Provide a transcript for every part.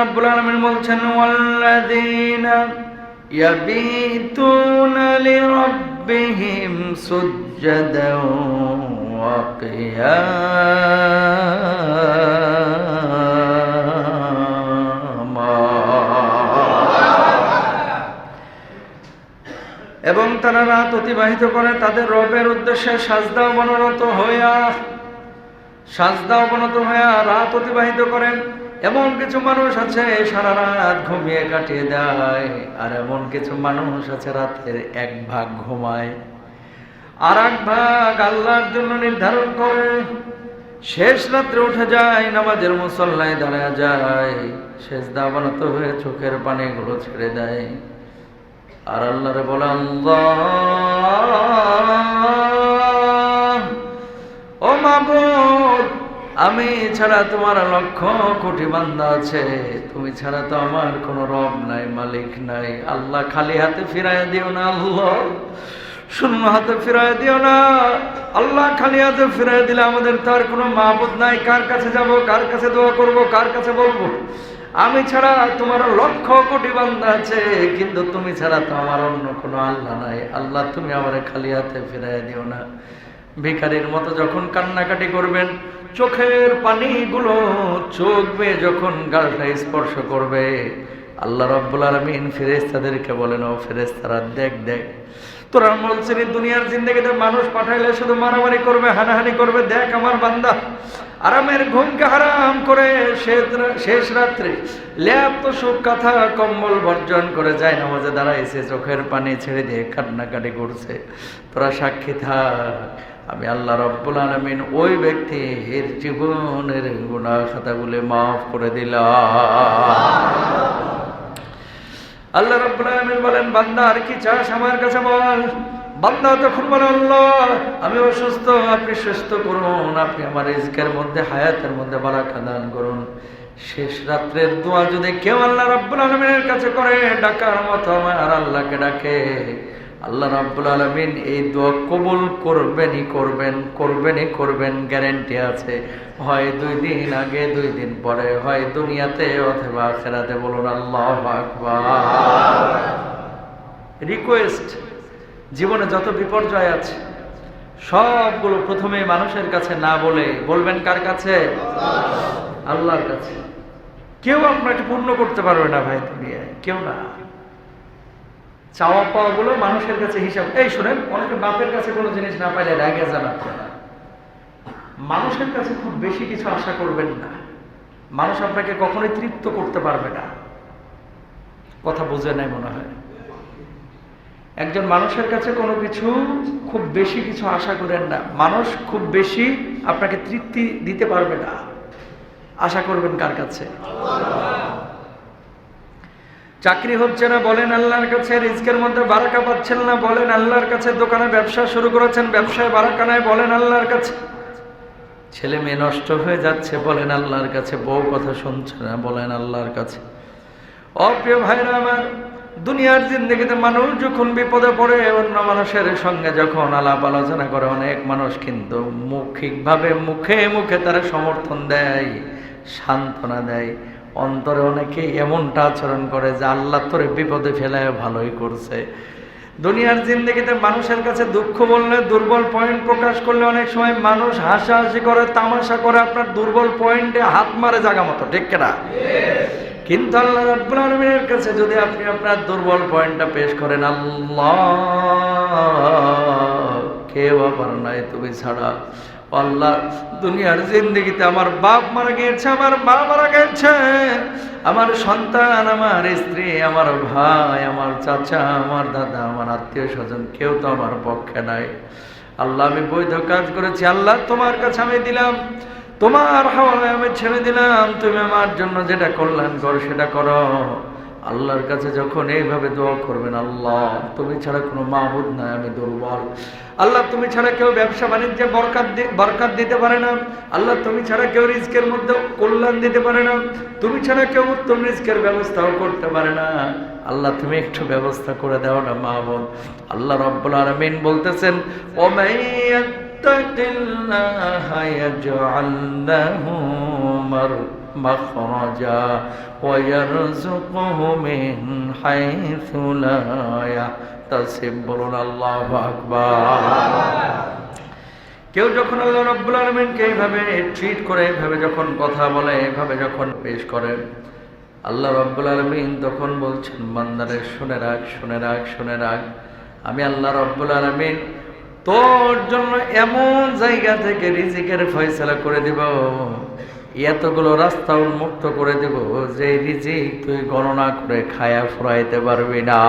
রাব্বুল আলামিন বলছেন, ওয়াল্লাযীনা ইয়াবিতুনা লিরাব্বিহিম সুজ্জাদাও ওয়া কিয়ামা। এবং তারা রাত অতিবাহিত করে, তাদের রবের উদ্দেশ্যে সাজদা অবনত হইয়া, সাজদা অবনত হইয়া রাত অতিবাহিত করেন এমন কিছু মানুষ আছে, সারা রাত ঘুমিয়ে কাটিয়ে দেয়, আর এমন কিছু মানুষ আছে, রাতের এক ভাগ ঘুমায়। আর এক ভাগ আল্লাহর জন্য নির্ধারণ করে, শেষ রাত্রে উঠে যায়, নামাজের মুসল্লায় দাঁড়ায় যায়, শেষ দাবানত হয়ে চোখের পানিগুলো ছেড়ে দেয়। আর আল্লাহরে বলে, আল্লাহ, ও মাবুদ আমি ছাড়া তোমার লক্ষ কোটি বান্দা আছে। তুমি ছাড়া তো আমার কোনো রব নাই, মালিক নাই। আল্লাহ খালি হাতে ফিরাই দিও না, আল্লাহ। শূন্য হাতে ফিরাই দিও না। আল্লাহ খালি হাতে ফিরাই দিলে আমাদের তো আর কোনো মাহবুদ নাই। কার কাছে যাব, কার কাছে দোয়া করব, কার কাছে বলব? আমি ছাড়া তোমার লক্ষ কোটি বান্দা আছে, কিন্তু তুমি ছাড়া তো আমার অন্য কোনো আল্লাহ নাই। আল্লাহ, তুমি আমার খালি হাতে ফিরাই দিও না। ভিখারির মতো যখন কান্নাকাটি করবেন চোখের পানিগুলো চোখ বেয়ে যখন গালটা স্পর্শ করবে, আল্লাহ রব্বুল আলমিন ফেরেস্তাদেরকে বলেন, ও ফেরেস্তারা দেখ দেখ। তোরা বলছেন দুনিয়ার জিন্দগিতে মানুষ পাঠাইলে শুধু মারামারি করবে, হানাহানি করবে, দেখ আমার বান্দা। আরামের ঘুমকে হারাম করে শেষ- রাত্রে ল্যাপ তো সুখ কথা কম্বল বর্জন করে যায়, নামাজে দাঁড়াইছে, চোখের পানি ছেড়ে দিয়ে কান্নাকাটি করছে। তোরা সাক্ষী থাক। আমি আল্লাহ রব্বুল আলমিন ওই ব্যক্তির জীবনের গুণা খাতাগুলি মাফ করে দিলাম। আল্লাহ রাব্বুল আলামিন বলেন, বান্দা, আর কি চাস আমার কাছে বল? বান্দা তখন বলে, আল্লাহ, আমি অসুস্থ, আপনি সুস্থ করুন, আপনি আমার রিজকের মধ্যে, হায়াতের মধ্যে বারাকা দান করুন। শেষ রাত্রের দোয়া যদি কেউ আল্লাহ রাব্বুল আলমিনের কাছে করে, ডাকার মতো আমার আল্লাহকে ডাকে। আল্লাহ রাব্বুল আলমিন এই দোয়া কবুল করবেনই করবেন করবেনই করবেন গ্যারেন্টি আছে। হয় দুই দিন আগে, দুই দিন পরে, হয় দুনিয়াতে অথবা আখেরাতে বলুন আল্লাহ রিকোয়েস্ট জীবনে যত বিপর্যয় আছে, সবগুলো প্রথমে মানুষের কাছে না বলে বলবেন কার কাছে? আল্লাহর কাছে। কেউ আপনাকে পূর্ণ করতে পারবে না ভাই দুনিয়ায়, কেউ না। চাওয়া পাওয়া গুলো মানুষের কাছে হিসাব এই শুনেন, অনেকে বাপের কাছে কোনো জিনিস না পাইলে রাগে জানাতে না মানুষের কাছে খুব বেশি কিছু আশা করবেন না। মানুষ আপনাকে কখনোই তৃপ্ত করতে পারবে না। কথা বোঝে নাই মনে হয়। একজন মানুষের কাছে কোনো কিছু খুব বেশি কিছু আশা করেন না। মানুষ খুব বেশি আপনাকে তৃপ্তি দিতে পারবে না। আশা করবেন কার কাছে? চাকরি হচ্ছে না, বলেন আল্লাহর কাছে রিস্কের মধ্যে বারাকা পাচ্ছেন না, বলেন আল্লাহর কাছে, দোকানে ব্যবসা শুরু করেছেন, ব্যবসায় বারাকা নাই, বলেন আল্লাহর কাছে। ছেলে মেয়ে নষ্ট হয়ে যাচ্ছে, বলেন আল্লাহর কাছে, বউ কথা শুনছে না, বলেন আল্লাহর কাছে। অপ্রিয় ভাইরা আমার, দুনিয়ার জিন্দগিতে মানুষ যখন বিপদে পড়ে, অন্য মানুষের সঙ্গে যখন আলাপ আলোচনা করে, অনেক মানুষ কিন্তু মৌখিকভাবে মুখে মুখে তারা সমর্থন দেয়, সান্ত্বনা দেয়। অন্তরে অনেকে এমনটা আচরণ করে যে আল্লাহ তোরে বিপদে ফেলায় ভালোই করছে। দুনিয়ার জিন্দগিতে মানুষের কাছে দুঃখ বললে দুর্বল পয়েন্ট প্রকাশ করলে অনেক সময় মানুষ হাসাহাসি করে, তামাশা করে আপনার দুর্বল পয়েন্টে হাত মারে জাগা মতো, ঠিক না কিন্তু আল্লাহ রাব্বুল কাছে যদি আপনি আপনার দুর্বল পয়েন্টটা পেশ করেন, আল্লাহ, কেউ আবার নাই তুমি ছাড়া। আল্লাহ, দুনিয়ার জিন্দগিতে আমার বাপ মারা গিয়েছে, আমার মা মারা গেছে আমার সন্তান, আমার স্ত্রী, আমার ভাই, আমার চাচা, আমার দাদা, আমার আত্মীয় স্বজন, কেউ তো আমার পক্ষে নাই। আল্লাহ, আমি বৈধ কাজ করেছি। আল্লাহ, তোমার কাছে আমি দিলাম, তোমার হাওয়ায় আমি ছেড়ে দিলাম, তুমি আমার জন্য যেটা কল্যাণ করো সেটা করো। আল্লাহর কাছে যখন এইভাবে দোয়া করবেন, আল্লাহ, তুমি ছাড়া কোনো মাহবুদ নাই, আমি দুর্বল। আল্লাহ, তুমি ছাড়া কেউ ব্যবসা বাণিজ্যে বরকাত বরকাত দিতে পারে না। আল্লাহ, তুমি ছাড়া কেউ রিস্কের মধ্যে কল্যাণ দিতে পারে না। তুমি ছাড়া কেউ উত্তম রিস্কের ব্যবস্থাও করতে পারে না। আল্লাহ, তুমি একটু ব্যবস্থা করে দাও না, মাহবুদ। আল্লাহ রব্বুল আলমিন বলতেছেন ওমাইয়াত্তাকিল্লাহ ইয়াজআল লাহু মারদ مخرجا ويرزقه من حيث لا يحتسب বলুন আল্লাহু আকবার কেউ যখন আল্লাহ রব্বুল আলমিনকে এইভাবে ট্রিট করে এইভাবে যখন কথা বলে এইভাবে যখন পেশ করে আল্লাহ রব্বুল আলমিন তখন বলছেন বান্দারে শুনে রাখ শুনে রাখ শুনে রাখ আমি আল্লাহ রব্বুল আলমিন তোর জন্য এমন জায়গা থেকে রিজিকের ফয়সলা করে দিব এতগুলো রাস্তা উন্মুক্ত করে দেব যে রিজিক তুই গণনা করে খায়া ফুরাইতে পারবি না।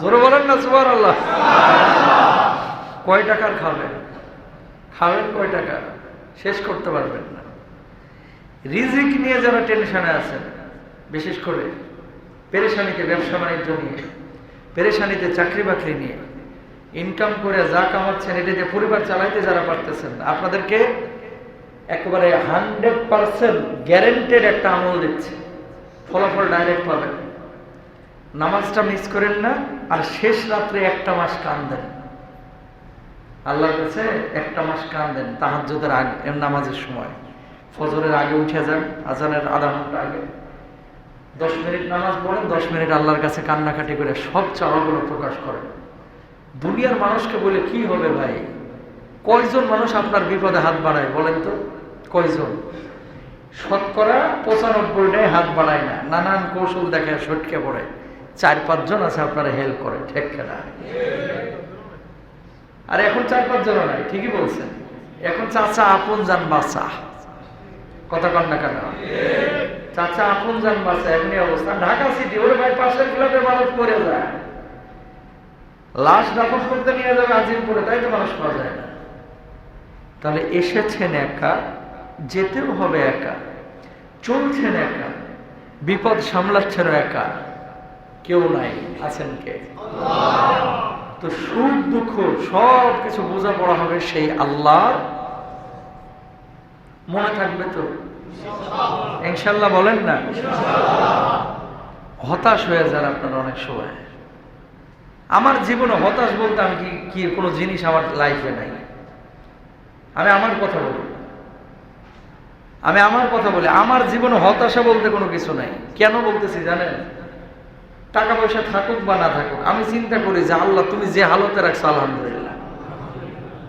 জোরে বলেন না সুবার আল্লাহ কয় টাকার খাবেন? খাবেন কয় টাকা? শেষ করতে পারবেন না। রিজিক নিয়ে যারা টেনশনে আছেন, বিশেষ করে পেরেশানিতে ব্যবসা বাণিজ্য নিয়ে, পেরেশানিতে চাকরি বাকরি নিয়ে ইনকাম করে যা কামাচ্ছেন, এটা দিয়ে পরিবার চালাইতে যারা পারতেছেন আপনাদেরকে একেবারে হান্ড্রেড পার্সেন্ট গ্যারেন্টেড একটা আমল দিচ্ছে। ফলাফল ডাইরেক্ট পাবেন। নামাজটা মিস করেন না, আর শেষ রাত্রে একটা মাস কান দেন আল্লাহর কাছে একটা মাস কান দেন তাহাজ্জুদের আগে নামাজের সময়। ফজরের আগে উঠে যান, আজানের আধা ঘণ্টা আগে। দশ মিনিট নামাজ পড়েন, দশ মিনিট আল্লাহর কাছে কান্নাকাটি করে সব চাওয়াগুলো প্রকাশ করেন। দুনিয়ার মানুষকে বলে, কি হবে ভাই? কয়জন মানুষ আপনার বিপদে হাত বাড়ায় বলেন তো? কয়জন? শতকরা পঁচানব্বইটাই হাত বাড়ায় না। নানান কৌশল দেখে সটকে পড়ে। চার পাঁচজন আছে আপনারা হেল্প করে, ঠেক না আর এখন চার পাঁচজন নাই, ঠিকই বলছেন। এখন চাচা আপন যান বাচ্চা কথা কন না কেন? চাচা আপন যান বাচ্চা এমনি অবস্থা। ঢাকা সিটি ওরে ভাই, পাশের ফ্ল্যাটে মানুষ মরে যায়। লাশ দাফন করতে নিয়ে যাবে আজিমপুরে, তাই তো মানুষ পাওয়া যায় না। তাহলে এসেছেন একা, যেতেও হবে একা, চলছেন একা, বিপদ সামলাচ্ছেন একা, কেউ নাই, আছেন কে? তো সুখ দুঃখ সব কিছু বোঝা পড়া হবে সেই আল্লাহ মনে থাকবে তো? ইনশাল্লাহ বলেন না? হতাশ হয়ে যান আপনার অনেক সময়। আমার জীবনে হতাশ বলতে আমি কি কোনো জিনিস আমার লাইফে নাই। আমি আমার কথা বলি। আমি আমার কথা বলি। আমার জীবনে হতাশা বলতে কোনো কিছু নাই। কেন বলতেছি জানেন? টাকা পয়সা থাকুক বা না থাকুক, আমি চিন্তা করি যে আল্লাহ, তুমি যে হালতে রাখছো, আলহামদুলিল্লাহ।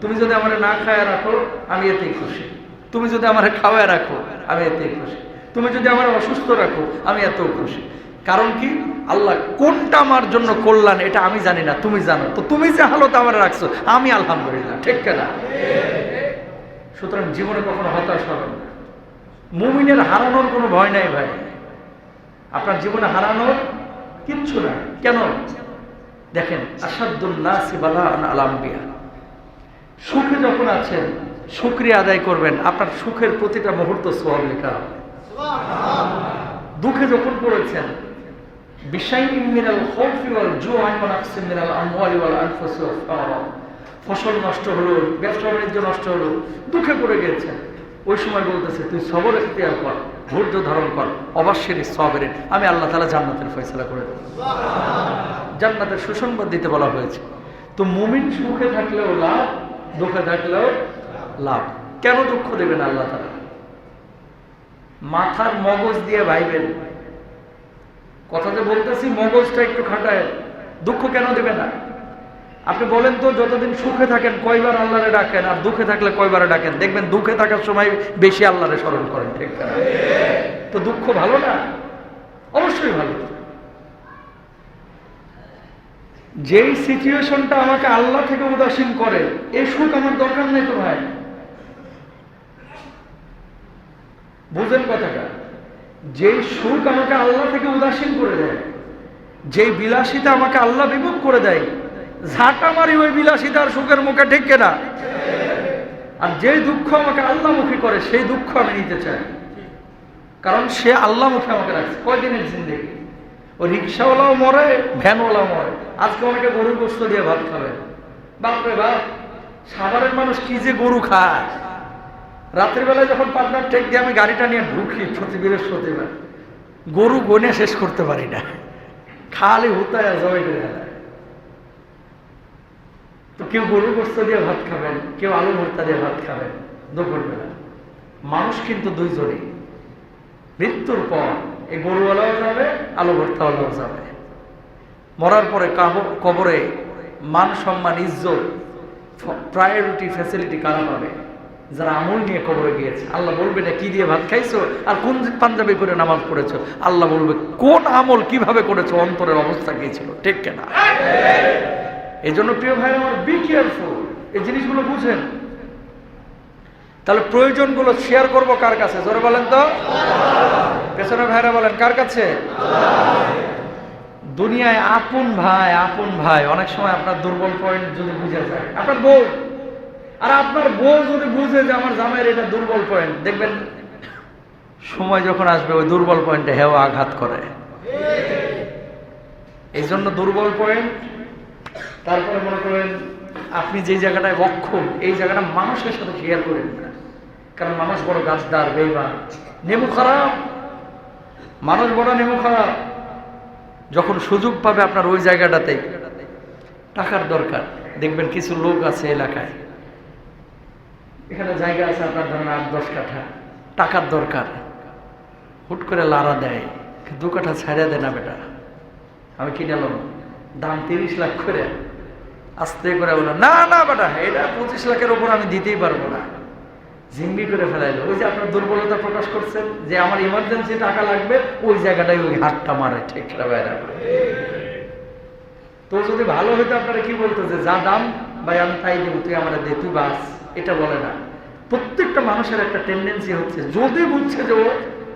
তুমি যদি আমার না খায় রাখো, আমি এতেই খুশি। তুমি যদি আমার খাওয়ায় রাখো, আমি এতেই খুশি। তুমি যদি আমার অসুস্থ রাখো, আমি এত খুশি। কারণ কি? আল্লাহ কোনটা আমার জন্য কল্যাণ, এটা আমি জানি না, তুমি জানো। তো তুমি যে হালত আমার রাখছো, আমি আলহামদুলিল্লাহ, ঠিক কেনা? সুতরাং জীবনে কখনো হতাশ হবে না। মুমিনের হারানোর কোনো ভয় নাই ভাই। আপনার জীবনে হারানোর কিচ্ছু না কেন? দেখেন আসাদুল্লাহ সিবালা আলাম্বিয়া। সুখে যখন আছেন শুক্রিয়া আদায় করবেন। আপনার সুখের প্রতিটা মুহূর্ত সোয়াব লেখা হবে। দুঃখে যখন পড়েছেন, বিশাইন মিনাল খৌফি ওয়াল জুআই ওয়া নাকসিন মিনাল আমওয়ালি ওয়াল আনফুসি সামারাত ফসল নষ্ট হলো, ব্যবসা বাণিজ্য নষ্ট হলো, দুঃখে পড়ে গেছেন ওই সময় বলতেছে, তুই সবর ইখতিয়ার কর, ধৈর্য ধারণ কর, অবশ্যই সবরের আমি আল্লাহ তালা জান্নাতের ফয়সলা করে দেব। জান্নাতের সুসংবাদ দিতে বলা হয়েছে। তো মুমিন সুখে থাকলেও লাভ, দুঃখে থাকলেও লাভ। কেন দুঃখ দেবেন আল্লাহ তালা মাথার মগজ দিয়ে ভাইবেন। কথা যে বলতেছি, মগজটা একটু খাটায়। দুঃখ কেন দেবে না? আপনি বলেন তো, যতদিন সুখে থাকেন, কয়বার আল্লাহরে ডাকেন, আর দুঃখে থাকলে কয়বারে ডাকেন? দেখবেন দুঃখে থাকার সময় বেশি আল্লাহরে স্মরণ করেন, ঠিক তো দুঃখ ভালো না? অবশ্যই ভালো। যেই সিচুয়েশনটা আমাকে আল্লাহ থেকে উদাসীন করে, এ সুখ আমার দরকার নেই তো ভাই? বুঝেন কথাটা। যেই সুখ আমাকে আল্লাহ থেকে উদাসীন করে দেয়, যেই বিলাসিতা আমাকে আল্লাহ বিমুখ করে দেয় ঝাঁটা মারি ওই বিলাসিতার সুখের মুখে ঠিক না আর যেই দুঃখ আমাকে আল্লাহমুখী করে, সেই দুঃখ আমি নিতে চাই। কারণ সে আল্লাহমুখী আমাকে রাখছে। কয়দিনের জিন্দগি? ও রিক্সাওয়ালাও মরে, ভ্যানওয়ালাও মরে। আজকে অনেকে গরুর গোস্ত দিয়ে ভাত খাবে। বাপরে বাপ, সাভারের মানুষ কি যে গরু খায়? রাত্রিবেলায় যখন পার্টনার টেক দিয়ে আমি গাড়িটা নিয়ে ঢুকি প্রতি বৃহস্পতিবার, গরু গনে শেষ করতে পারি না। খালি হুতায় জবাই করে। তো কেউ গরু গোস্ত দিয়ে ভাত খাবেন, কেউ আলু ভর্তা দিয়ে ভাত খাবেন দুপুরবেলা মানুষ কিন্তু দুইজনই। মৃত্যুর পর এই গরুওয়ালাও যাবে, আলু ভর্তাওয়ালাও যাবে। মরার পরে কাব- কবরে মান সম্মান, ইজ্জত, প্রায়োরিটি, ফ্যাসিলিটি কারা পাবে? যারা আমল নিয়ে কবরে গিয়েছে। আল্লাহ বলবে না, কি দিয়ে ভাত খাইছো? আর কোন পাঞ্জাবি করে নামাজ পড়েছো? আল্লাহ বলবে, কোন আমল কীভাবে করেছ? অন্তরের অবস্থা কি ছিল? ঠিক কেনা? এই জন্য প্রিয় ভাই আমার বি কেয়ারফুল এই জিনিসগুলো বুঝেন। তাহলে প্রয়োজনগুলো শেয়ার করব কার কাছে? জোরে বলেন তো। পেছনে ভাইরা বলেন, কার কাছে? দুনিয়ায় আপন ভাই আপন ভাই। অনেক সময় আপনার দুর্বল পয়েন্ট যদি বুঝে যায়। আপনার বউ। আর আপনার বউ যদি বুঝে যে আমার জামাইয়ের এটা দুর্বল পয়েন্ট দেখবেন সময় যখন আসবে, ওই দুর্বল পয়েন্টে হেও আঘাত করে। এই জন্য দুর্বল পয়েন্ট তারপরে মনে করেন আপনি যে জায়গাটায় অক্ষম, এই জায়গাটা মানুষের সাথে শেয়ার করেন কারণ মানুষ বড় গাছদার, বেইমান। নেমু খারাপ। মানুষ বড় নেমু খারাপ। যখন সুযোগ পাবে আপনার ওই জায়গাটাতে, টাকার দরকার। দেখবেন কিছু লোক আছে এলাকায়। এখানে জায়গা আছে আপনার ধরেন আট, দশ কাঠা। টাকার দরকার। হুট করে লারা দেয়। দু কাঠা ছাড়িয়ে দেয় না বেটা। আমি কিনলাম দাম তিরিশ লাখ করে। আস্তে করে বলল না না বেটা, এটা পঁচিশ লাখের ওপর আমি দিতেই পারব না। জিম্বি করে ফেলাইলো। ওই যে আপনার দুর্বলতা প্রকাশ করছেন, যে আমার ইমার্জেন্সি টাকা লাগবে, ওই জায়গাটায় ওই হাতটা মারে ঠিক না বাইরে তো যদি ভালো হইতো আপনারা কি বলতো, যে যা দাম, ভাই, আমি তাই দেবো, তুই আমার দে, তুই বাস এটা বলে না। প্রত্যেকটা মানুষের একটা টেন্ডেন্সি হচ্ছে, যদি বুঝছে যে ও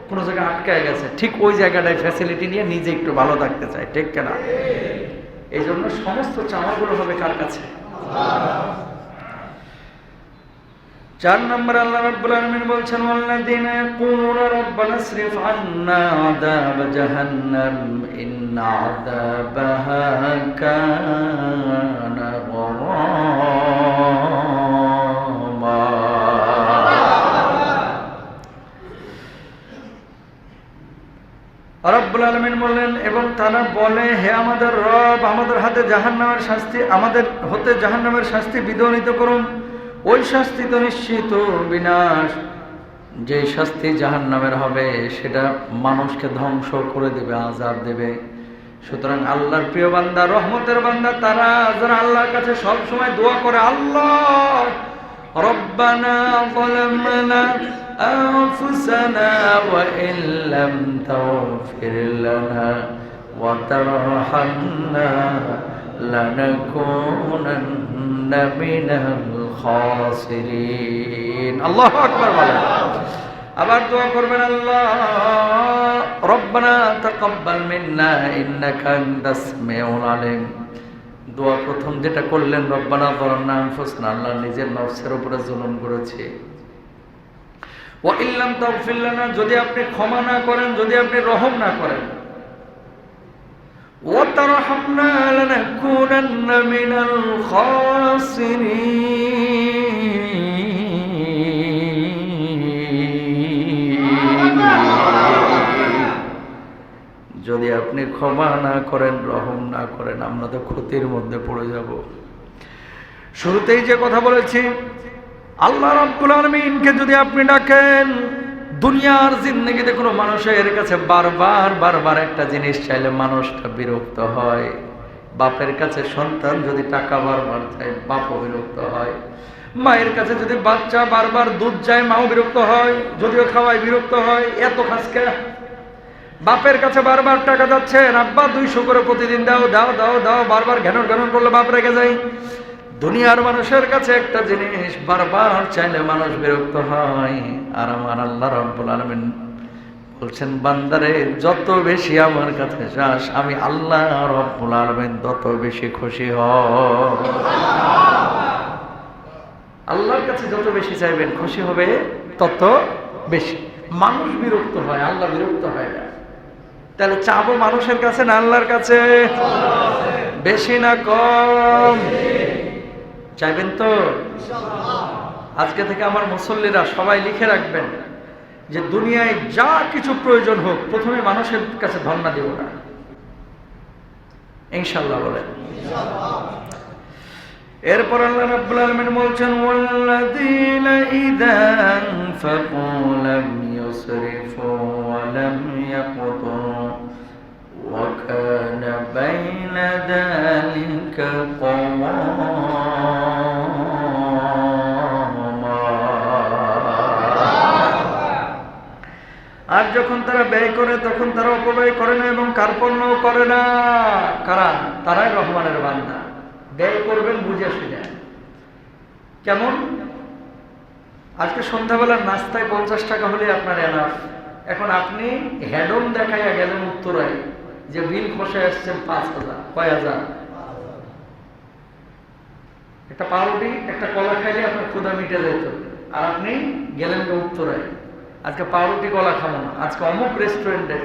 কোনো জায়গায় আটকায় গেছে, ঠিক ওই জায়গাটায় ফ্যাসিলিটি নিয়ে নিজে একটু ভালো থাকতে চায়, ঠিক কেনা? এই জন্য সমস্ত চাওয়াগুলো হবে কার কাছে? চার নম্বর আল্লাহ রাব্বুল আলামিন বলছেন, ওয়াল্লাযীনা ইয়াকুলুনা রাব্বানা ইসরিফ আন্না আযাব জাহান্নাম, ইন্না আযাবাহা কানা গরামা রব্বুল আলমিন বললেন, এবং তারা বলে, হে আমাদের রব, আমাদের হাতে জাহান্নামের শাস্তি, আমাদের হতে জাহান্নামের শাস্তি বিদনিত করুন। ওই শাস্তি তো নিশ্চিত, বিনাশ। যে শাস্তি জাহান্নামের হবে, সেটা মানুষকে ধ্বংস করে দেবে, আজাব দেবে। সুতরাং আল্লাহর প্রিয় বান্দা, রহমতের বান্দা, তারা যারা আল্লাহর কাছে সব সময় দোয়া করে, আল্লাহ ربنا ظلمنا أنفسنا وإن لم تغفر لنا وترحمنا لنكونن من الخاسرين الله أكبر বলেন আবার দোয়া করবেন আল্লাহ রব্বানা তাকাব্বাল মিন্না ইন্নাকা আনতাস সামিউল আলিম দোয়া প্রথম যেটা করলেন, রব্বানা যালামনা আনফুসনা আল্লাহ নিজের নফসের উপরে জুলুম করেছে। ও ইল্লাম তফিল্লানা যদি আপনি ক্ষমা না করেন, যদি আপনি রহম না করেন। ও ওয়া তারহামনা লানাকুনান্না মিনাল খাসিরিন। আপনি ক্ষমা না করেন, রহম না করেন, আমরা তো ক্ষতির মধ্যে পড়ে যাব। শুরুতেই যে কথা বলেছি, আল্লাহ রাব্বুল আলমিনকে যদি আপনি ডাকেন, দুনিয়ার জিন্দগিতে কোনো মানুষের কাছে বারবার বারবার একটা জিনিস চাইলে মানুষটা বিরক্ত হয়। বাপের কাছে সন্তান যদি টাকা বারবার চায়, বাপও বিরক্ত হয়। মায়ের কাছে যদি বাচ্চা বারবার দুধ চায়, মাও বিরক্ত হয়, যদিও খাওয়ায় বিরক্ত হয়, এত খাসকে বাপের কাছে বারবার টাকা যাচ্ছেন, আব্বা দুইশো করে প্রতিদিন দাও দাও দাও দাও, বারবার ঘ্যানর ঘ্যানর করলে বাপ রেখে যাই দুনিয়ার মানুষের কাছে একটা জিনিস বারবার চাইলে মানুষ বিরক্ত হয়, আর আমার আল্লাহ রব্বুল আলমিন বলছেন, বান্দারে, যত বেশি আমার কাছে যাস আমি আল্লাহ রব্বুল আলমিন তত বেশি খুশি হ। আল্লাহর কাছে যত বেশি চাইবেন, খুশি হবে তত বেশি। মানুষ বিরক্ত হয়, আল্লাহ বিরক্ত হয় না। তাহলে চাবো মানুষের কাছে না আল্লাহর কাছে? বেশি না কম। চাইবেন তো? আজকে থেকে আমার মুসল্লিরা সবাই লিখে রাখবেন যে দুনিয়ায় যা কিছু প্রয়োজন হোক, প্রথমে মানুষের কাছে ধর্ণা দেব না। ইনশাল্লাহ বলেন। এরপর আল্লাহ রাব্বুল আলামিন বলছেন, ওয়াল্লাযীনা ইযা আনফাকু লাম ইউসরিফু ওয়া লাম কানা বাইনা যালিকা আর যখন তারা ব্যয় করে, তখন তারা অপব্যয় করে না এবং কার্পণ্য করে না। কারা? তারাই রহমানের বান্দা। ব্যয় করবেন বুঝে শুনে। কেমন? আজকে সন্ধ্যাবেলার নাস্তায় পঞ্চাশ টাকা হলে আপনার এনাফ এখন আপনি হেডম দেখাইয়া গেলেন উত্তরায়। যে বিল খসে আসছেন পাঁচ হাজার, কয় হাজার? একটা পাউরুটি, একটা কলা খাইলে আপনার ক্ষুদা মিটে যেত আর আপনি গেলেন উত্তরায়। আজকে পাউরুটি, কলা খাব না। আজকে অমুক রেস্টুরেন্টে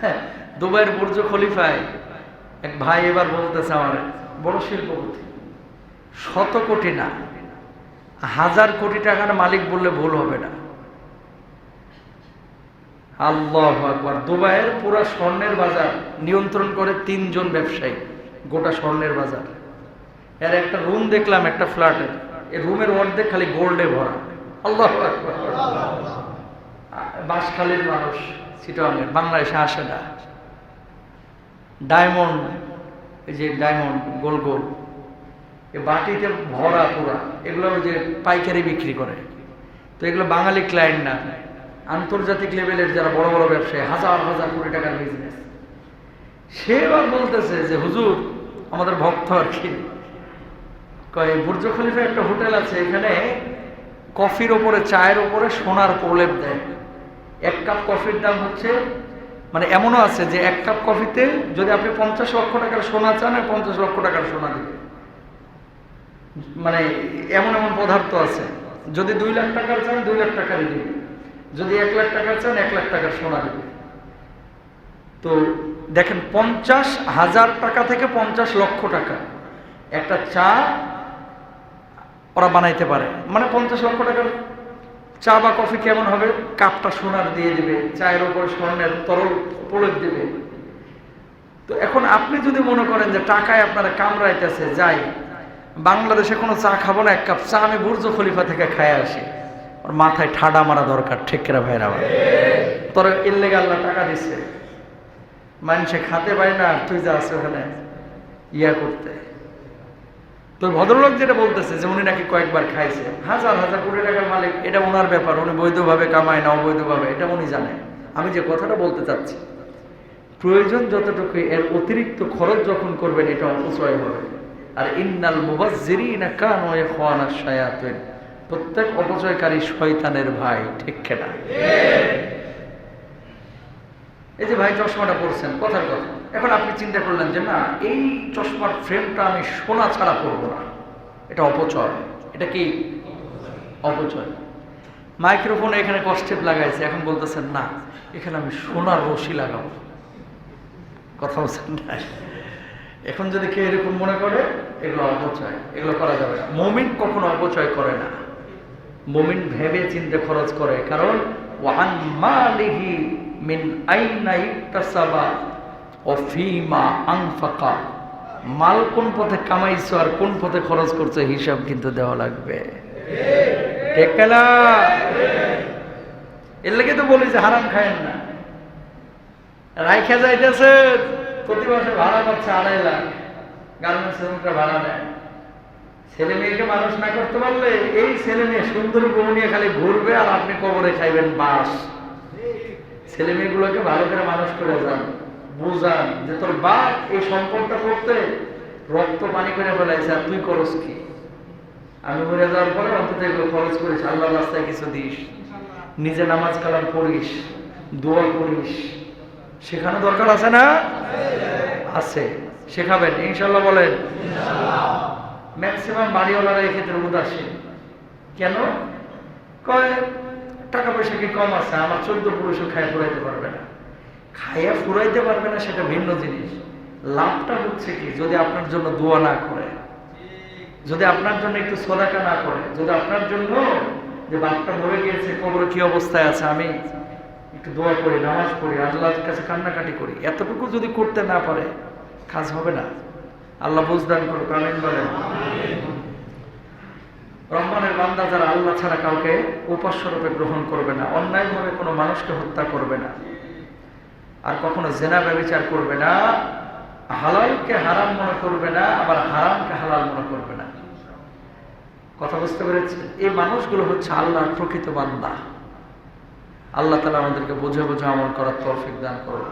হ্যাঁ দুবাইয়ের বুর্জ খলিফায় এক ভাই এবার বলতেছে আমার, বড় শিল্পপতি, শত কোটি না, হাজার কোটি টাকার মালিক বললে ভুল হবে না। আল্লাহ আকবার। দুবাইয়ের পুরা স্বর্ণের বাজার নিয়ন্ত্রণ করে তিনজন ব্যবসায়ী, গোটা স্বর্ণের বাজার। এর একটা রুম দেখলাম, একটা ফ্ল্যাটের। এই রুমের অর্ধেক খালি গোল্ডে ভরা। আল্লাহ বাঁশখালীর মানুষ চিটনের বাংলাদেশে আসে না। ডায়মন্ড, এই যে ডায়মন্ড, গোল গোল। এই বাটিতে ভরা পুরা। এগুলো যে পাইকারি বিক্রি করে। তো এগুলো বাঙালি ক্লায়েন্ট না। আন্তর্জাতিক লেভেলের যারা বড় বড় ব্যবসায়ী, হাজার হাজার কোটি টাকার বিজনেস সে এবার বলতেছে যে, হুজুর, আমাদের ভক্ত আর কি। কয়, বুর্জ খলিফা একটা হোটেল আছে, এখানে কফির ওপরে, চায়ের ওপরে সোনার প্রলেপ দেয়। এক কাপ কফির দাম হচ্ছে মানে এমনও আছে যে, এক কাপ কফিতে যদি আপনি পঞ্চাশ লক্ষ টাকার সোনা চান, আর পঞ্চাশ লক্ষ টাকার সোনা দিবে মানে এমন এমন পদার্থ আছে। যদি দুই লাখ টাকার চান, দুই লাখ টাকারই দিবে যদি এক লাখ টাকা চান, এক লাখ টাকার সোনা দিবে। তো দেখেন, পঞ্চাশ হাজার টাকা থেকে পঞ্চাশ লক্ষ টাকা। একটা চা ওরা বানাইতে পারে। মানে পঞ্চাশ লক্ষ টাকার চা বা কফি কেমন হবে? কাপটা সোনার দিয়ে দিবে, চায়ের ওপর স্বর্ণের তরল প্রলেপ দেবে। তো এখন আপনি যদি মনে করেন যে টাকায় আপনারা কামড়াইতেছে, যাই, বাংলাদেশে কোনো চা খাব না, এক কাপ চা আমি বুর্জ খলিফা থেকে খায় আসি। ওর মাথায় ঠাডা মারা দরকার, ঠিক কেরা ভাইরা তোর এর লেগে আল্লাহ টাকা দিচ্ছে মানুষে খাতে পায় না তুই যা আছে ওখানে ইয়া করতে। তো ভদ্রলোক যেটা বলতেছে, যে উনি নাকি কয়েকবার খাইছে, হাজার হাজার কোটি টাকার মালিক, এটা ওনার ব্যাপার, উনি বৈধভাবে কামায় না অবৈধভাবে, এটা উনি জানেন আমি যে কথাটা বলতে চাচ্ছি, প্রয়োজন যতটুকু, এর অতিরিক্ত খরচ যখন করবেন, এটা অপচয় হবে। আর ইন্নাল মুবাজ্জিরিনা কানু ইয়াখওয়ানা শায়াতিন। প্রত্যেক অপচয়কারী শয়তানের ভাই, ঠিক কেনা? এই যে ভাই চশমাটা পরছেন, কথার কথা। এখন আপনি চিন্তা করলেন যে, না, এই চশমার ফ্রেমটা আমি সোনা ছাড়া পরবো না। এটা অপচয়। এটা কি? অপচয়। মাইক্রোফোনে এখানে কষ্টেপ লাগাইছে, এখন বলতেছেন, না, এখানে আমি সোনার রশি লাগাবো। কথা বলছেন না। এখন যদি কেউ এরকম মনে করে, এগুলো অপচয়। এগুলো করা যাবে না। মমিন কখনো অপচয় করে না। মমিন ভেবে চিন্তে খরচ করে। কারণ, ওয়ান মালিহি মিন আইনা ইকতাসাবা ও ফিমা আনফাকা। মাল কোন পথে কামাইছো আর কোন পথে খরচ করছে, হিসাব কিন্তু দেওয়া লাগবে। না এর লেগে তো বলি যে হারাম খায়েন না। রাইখা যাইতেছে, প্রতি মাসে ভাড়া পাচ্ছে আড়াই লাখ। গার্মেন্টস ভাড়া নেয়। ছেলে মেয়েকে মানুষ না করতে পারলে এই ছেলে মেয়ে সুন্দর নিয়ে খালি ঘুরবে আর আপনি কবরে খাইবেন বাস। ছেলে মেয়েগুলোকে ভালো করে মানুষ করে যান, বুঝান যে তোর বাপ এই সম্পদটা করতে রক্ত পানি করে ফেলাইছে, আর তুই করস কি? আমি মরে যাওয়ার পরে অন্তত এগুলো খরচ করিস, আল্লাহ রাস্তায় কিছু দিস। নিজে নামাজ কালাম পড়িস, দোয়া করিস শেখানো দরকার আছে না? আছে। শেখাবেন, ইনশাল্লাহ বলেন। ম্যাক্সিমাম বাড়িওয়ালারা এই ক্ষেত্রে উদাসীন। কেন? কয় টাকা পয়সা কি কম আছে? আমার চোদ্দ পুরুষও খায়, ফুরাইতে পারবে না। খাইয়া ফুরাইতে পারবে না, সেটা ভিন্ন জিনিস। লাভটা হচ্ছে কি, যদি আপনার জন্য দোয়া না করে, যদি আপনার জন্য একটু সদাকা না করে, যদি আপনার জন্য যে বাপটা মরে গিয়েছে, কবরে কি অবস্থায় আছে, আমি একটু দোয়া করি, নামাজ পড়ি, আল্লাহর কাছে কান্নাকাটি করি, এতটুকু যদি করতে না পারে, কাজ হবে না। আল্লাহ বুঝদান করুক, আমিন বলেন। রহমানের বান্দা যারা আল্লাহ ছাড়া কাউকে উপাস্য রূপে গ্রহণ করবে না, অন্যায়ভাবে কোনো মানুষকে হত্যা করবে না, আর কখনো জেনা ব্যবচার করবে না, হালালকে হারাম মনে করবে না, আবার হারামকে হালাল মনে করবে না। কথা বুঝতে পেরেছেন? এই মানুষগুলো হচ্ছে আল্লাহর প্রকৃত বান্দা। আল্লাহ তালা আমাদেরকে বুঝে বুঝে আমল করার তৌফিক দান করুন।